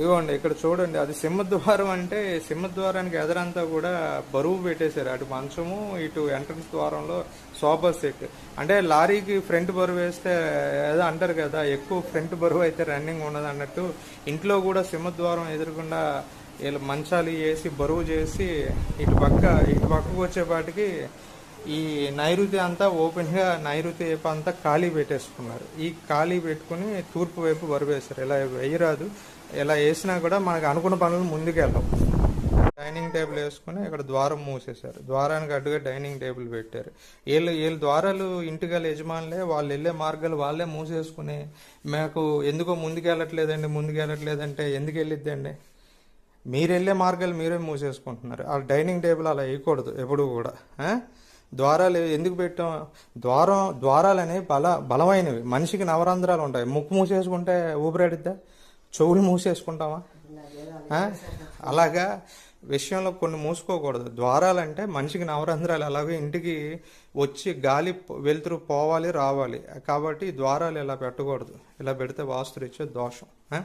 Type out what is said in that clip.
ఇవ్వండి ఇక్కడ చూడండి. అది సింహద్వారం అంటే సింహద్వారానికి ఎదరంతా కూడా బరువు పెట్టేశారు. అటు మంచము ఇటు ఎంట్రన్స్ ద్వారంలో సోఫా సెట్. అంటే లారీకి ఫ్రంట్ బరువు వేస్తే ఏదో అంటారు కదా ఎక్కువ ఫ్రంట్ బరువు అయితే రన్నింగ్ ఉండదు అన్నట్టు. ఇంట్లో కూడా సింహద్వారం ఎదురకుండా వీళ్ళు మంచాలు వేసి బరువు చేసి ఇటు పక్క ఇటు పక్కకు వచ్చేపాటికి ఈ నైరుతి అంతా ఓపెన్గా నైరుతి వైపు అంతా ఖాళీ పెట్టేసుకున్నారు. ఈ ఖాళీ పెట్టుకుని తూర్పు వైపు వరివేశారు ఇలా వేయరాదు. ఇలా వేసినా కూడా మనకు అనుకున్న పనులు ముందుకెళ్ళం డైనింగ్ టేబుల్ వేసుకుని ఇక్కడ ద్వారం మూసేశారు. ద్వారానికి అడ్డుగా డైనింగ్ టేబుల్ పెట్టారు. వీళ్ళు వీళ్ళ ద్వారాలు ఇంటికి యజమానులే వాళ్ళు వెళ్ళే మార్గాలు వాళ్ళే మూసేసుకుని మాకు ఎందుకో ముందుకెళ్ళట్లేదండి ముందుకెళ్ళట్లేదంటే ఎందుకు వెళ్ళిద్దండి? మీరు వెళ్ళే మార్గాలు మీరే మూసేసుకుంటున్నారు. ఆ డైనింగ్ టేబుల్ అలా వేయకూడదు ఎప్పుడు కూడా. ద్వారాలు ఎందుకు పెట్టాం? ద్వారం ద్వారాలు అనేవి బల బలమైనవి. మనిషికి నవరంధ్రాలు ఉంటాయి. ముక్కు మూసేసుకుంటే ఊపిరాడిద్దా? చెవులు మూసేసుకుంటామా? అలాగా విషయంలో కొన్ని మూసుకోకూడదు. ద్వారాలంటే మనిషికి నవరంధ్రాలు అలాగే ఇంటికి వచ్చి గాలి వెలుతురు పోవాలి రావాలి. కాబట్టి ద్వారాలు ఇలా పెట్టకూడదు. ఇలా పెడితే వాస్తు ఇచ్చే దోషం.